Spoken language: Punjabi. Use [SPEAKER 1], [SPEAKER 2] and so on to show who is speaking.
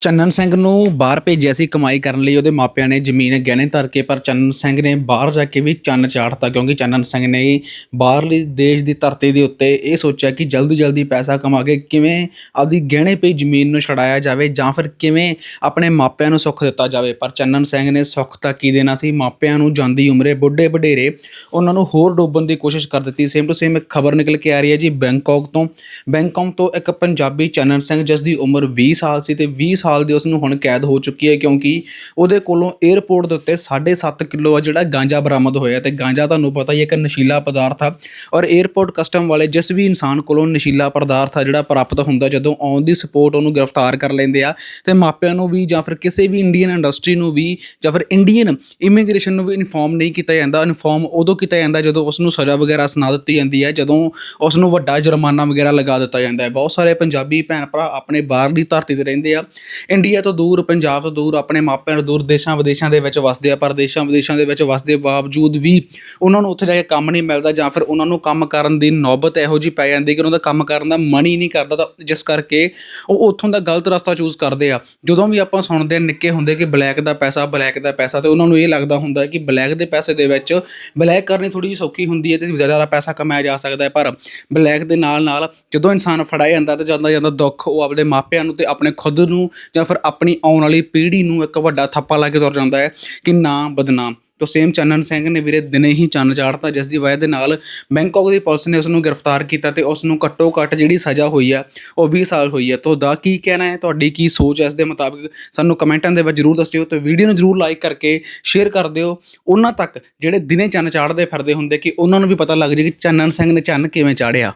[SPEAKER 1] ਚੰਨਨ ਸਿੰਘ ਨੂੰ ਬਾਹਰ ਭੇਜਿਆ ਸੀ ਕਮਾਈ ਕਰਨ ਲਈ। ਉਹਦੇ ਮਾਪਿਆਂ ਨੇ ਜ਼ਮੀਨ ਗਹਿਣੇ ਧਰ ਕੇ, ਪਰ ਚੰਨਨ ਸਿੰਘ ਨੇ ਬਾਹਰ ਜਾ ਕੇ ਵੀ ਚੰਨ ਚਾੜਤਾ, ਕਿਉਂਕਿ ਚੰਨਨ ਸਿੰਘ ਨੇ ਬਾਹਰਲੀ ਦੇਸ਼ ਦੀ ਧਰਤੀ ਦੇ ਉੱਤੇ ਇਹ ਸੋਚਿਆ ਕਿ ਜਲਦੀ ਜਲਦੀ ਪੈਸਾ ਕਮਾ ਕੇ ਕਿਵੇਂ ਆਪਦੀ ਗਹਿਣੇ ਪਈ ਜ਼ਮੀਨ ਨੂੰ ਛਡਾਇਆ ਜਾਵੇ ਜਾਂ ਫਿਰ ਕਿਵੇਂ ਆਪਣੇ ਮਾਪਿਆਂ ਨੂੰ ਸੁੱਖ ਦਿੱਤਾ ਜਾਵੇ। ਪਰ ਚੰਨਨ ਸਿੰਘ ਨੇ ਸੁੱਖ ਤਾਂ ਕੀ ਦੇਣਾ ਸੀ? ਮਾਪਿਆਂ ਨੂੰ ਜਾਂਦੀ ਉਮਰੇ ਬੁੱਢੇ ਵਡੇਰੇ ਉਹਨਾਂ ਨੂੰ ਹੋਰ ਡੋਬਣ ਦੀ ਕੋਸ਼ਿਸ਼ ਕਰ ਦਿੱਤੀ। ਸੇਮ ਟੂ ਸੇਮ ਇੱਕ ਖਬਰ ਨਿਕਲ ਕੇ ਆ ਰਹੀ ਹੈ ਜੀ ਬੈਂਕਾਕ ਤੋਂ। ਬੈਂਕਾਕ ਤੋਂ ਇੱਕ ਪੰਜਾਬੀ ਚੰਨਨ ਸਿੰਘ ਜਿਸ ਦੀ ਉਮਰ 20 ਸਾਲ ਸੀ ਤੇ 20 ਸਾਲ ਦੀ ਉਸ ਨੂੰ ਹੁਣ ਕੈਦ ਹੋ ਚੁੱਕੀ ਹੈ ਕਿਉਂਕਿ ਉਹਦੇ ਕੋਲੋਂ 에ਅਰਪੋਰਟ ਦੇ ਉੱਤੇ 7.5 ਕਿਲੋ ਆ ਜਿਹੜਾ ਗਾਂਜਾ ਬਰਾਮਦ ਹੋਇਆ ਤੇ ਗਾਂਜਾ ਤੁਹਾਨੂੰ ਪਤਾ ਹੀ ਹੈ ਇੱਕ ਨਸ਼ੀਲਾ ਪਦਾਰਥ ਆ ਔਰ 에ਅਰਪੋਰਟ ਕਸਟਮ ਵਾਲੇ ਜਿਸ ਵੀ ਇਨਸਾਨ ਕੋਲੋਂ ਨਸ਼ੀਲਾ ਪਦਾਰਥ ਆ ਜਿਹੜਾ ਪ੍ਰਾਪਤ ਹੁੰਦਾ ਜਦੋਂ ਔਨ ਦੀ ਸਪੋਰਟ ਉਹਨੂੰ ਗ੍ਰਿਫਤਾਰ ਕਰ ਲੈਂਦੇ ਆ ਤੇ ਮਾਪਿਆਂ ਨੂੰ ਵੀ ਜਾਂ ਫਿਰ ਕਿਸੇ ਵੀ ਇੰਡੀਅਨ ਇੰਡਸਟਰੀ ਨੂੰ ਵੀ ਜਾਂ ਫਿਰ ਇੰਡੀਅਨ ਇਮੀਗ੍ਰੇਸ਼ਨ ਨੂੰ ਵੀ ਇਨਫੋਰਮ ਨਹੀਂ ਕੀਤਾ ਜਾਂਦਾ ਇਨਫੋਰਮ ਉਦੋਂ ਕੀਤਾ ਜਾਂਦਾ ਜਦੋਂ ਉਸ ਨੂੰ ਸਜ਼ਾ ਵਗੈਰਾ ਸੁਣਾ ਦਿੱਤੀ ਜਾਂਦੀ ਹੈ, ਜਦੋਂ ਉਸ ਨੂੰ ਵੱਡਾ ਜੁਰਮਾਨਾ ਵਗੈਰਾ ਲਗਾ ਦਿੱਤਾ ਜਾਂਦਾ ਹੈ। ਬਹੁਤ ਸਾਰੇ ਪੰਜਾਬੀ ਭੈਣ ਭਰਾ ਆਪਣੇ ਬਾਹਰਲੀ ਧਰਤੀ ਤੇ ਰਹਿੰਦੇ ਆ ਇੰਡੀਆ ਤੋਂ ਦੂਰ, ਪੰਜਾਬ ਤੋਂ ਦੂਰ, ਆਪਣੇ ਮਾਪਿਆਂ ਤੋਂ ਦੂਰ, ਦੇਸ਼ਾਂ ਵਿਦੇਸ਼ਾਂ ਦੇ ਵਿੱਚ ਵਸਦੇ ਆ, ਪਰ ਦੇਸ਼ਾਂ ਵਿਦੇਸ਼ਾਂ ਦੇ ਵਿੱਚ ਵਸਦੇ ਬਾਵਜੂਦ ਵੀ ਉਹਨਾਂ ਨੂੰ ਉੱਥੇ ਜਾ ਕੇ ਕੰਮ ਨਹੀਂ ਮਿਲਦਾ ਜਾਂ ਫਿਰ ਉਹਨਾਂ ਨੂੰ ਕੰਮ ਕਰਨ ਦੀ ਨੌਬਤ ਇਹੋ ਜਿਹੀ ਪੈ ਜਾਂਦੀ ਕਿ ਉਹਨਾਂ ਦਾ ਕੰਮ ਕਰਨ ਦਾ ਮਨ ਹੀ ਨਹੀਂ ਕਰਦਾ ਤਾਂ ਜਿਸ ਕਰਕੇ ਉਹ ਉੱਥੋਂ ਦਾ ਗਲਤ ਰਸਤਾ ਚੂਜ਼ ਕਰਦੇ ਆ। ਜਦੋਂ ਵੀ ਆਪਾਂ ਸੁਣਦੇ ਹਾਂ ਨਿੱਕੇ ਹੁੰਦੇ ਕਿ ਬਲੈਕ ਦਾ ਪੈਸਾ ਬਲੈਕ ਦਾ ਪੈਸਾ ਤੇ ਉਹਨਾਂ ਨੂੰ ਇਹ ਲੱਗਦਾ ਹੁੰਦਾ ਕਿ ਬਲੈਕ ਦੇ ਪੈਸੇ ਦੇ ਵਿੱਚ ਬਲੈਕ ਕਰਨੀ ਥੋੜੀ ਜਿਹੀ ਸੌਖੀ ਹੁੰਦੀ ਹੈ ਤੇ ਜ਼ਿਆਦਾ ਪੈਸਾ ਕਮਾਇਆ ਜਾ ਸਕਦਾ ਹੈ, ਪਰ ਬਲੈਕ ਦੇ ਨਾਲ ਨਾਲ ਜਦੋਂ ਇਨਸਾਨ ਫੜਾਇਆ ਜਾਂਦਾ ਤੇ ਜਾਂਦਾ ਜਾਂਦਾ ਦੁੱਖ ਉਹ ਆਪਣੇ ਮਾਪਿਆਂ ਨੂੰ ਤੇ ਆਪਣੇ ਖੁਦ ਨੂੰ ਜਾਂ ਫਿਰ ਆਪਣੀ ਆਉਣ ਵਾਲੀ ਪੀੜ੍ਹੀ ਨੂੰ ਇੱਕ ਵੱਡਾ ਥੱਪਾ ਲਾ ਕੇ ਤੁਰ ਜਾਂਦਾ ਹੈ ਕਿ ਨਾ ਬਦਨਾਮ। ਤੋ ਸੇਮ ਚੰਨਨ ਸਿੰਘ ਨੇ ਵੀਰੇ ਦਿਨੇ ਹੀ ਚੰਨ ਚਾੜਤਾ, ਜਿਸ ਦੀ ਵਜ੍ਹਾ ਦੇ ਨਾਲ ਬੈਂਕਾਕ ਦੀ ਪੁਲਿਸ ਨੇ ਉਸ ਨੂੰ ਗ੍ਰਿਫਤਾਰ ਕੀਤਾ ਤੇ ਉਸ ਨੂੰ ਘੱਟੋ ਘੱਟ ਜਿਹੜੀ ਸਜ਼ਾ ਹੋਈ ਆ, ਉਹ 20 ਸਾਲ ਹੋਈ ਹੈ ਤੁਹਾਡਾ ਕੀ ਕਹਿਣਾ ਹੈ? ਤੁਹਾਡੀ ਕੀ ਸੋਚ ਹੈ ਇਸ ਦੇ ਮੁਤਾਬਿਕ? ਸਾਨੂੰ ਕਮੈਂਟਾਂ ਦੇ ਵਿੱਚ ਜਰੂਰ ਦੱਸਿਓ ਤੇ ਵੀਡੀਓ ਨੂੰ ਜਰੂਰ ਲਾਈਕ ਕਰਕੇ ਸ਼ੇਅਰ ਕਰ ਦਿਓ। ਉਹਨਾਂ ਤੱਕ ਜਿਹੜੇ ਦਿਨੇ ਚੰਨ ਚਾੜਦੇ ਫਿਰਦੇ ਹੁੰਦੇ ਕਿ ਉਹਨਾਂ ਨੂੰ ਵੀ ਪਤਾ ਲੱਗ ਜੇ ਕਿ ਚੰਨਨ ਸਿੰਘ ਨੇ ਚੰਨ ਕਿਵੇਂ ਚਾੜਿਆ।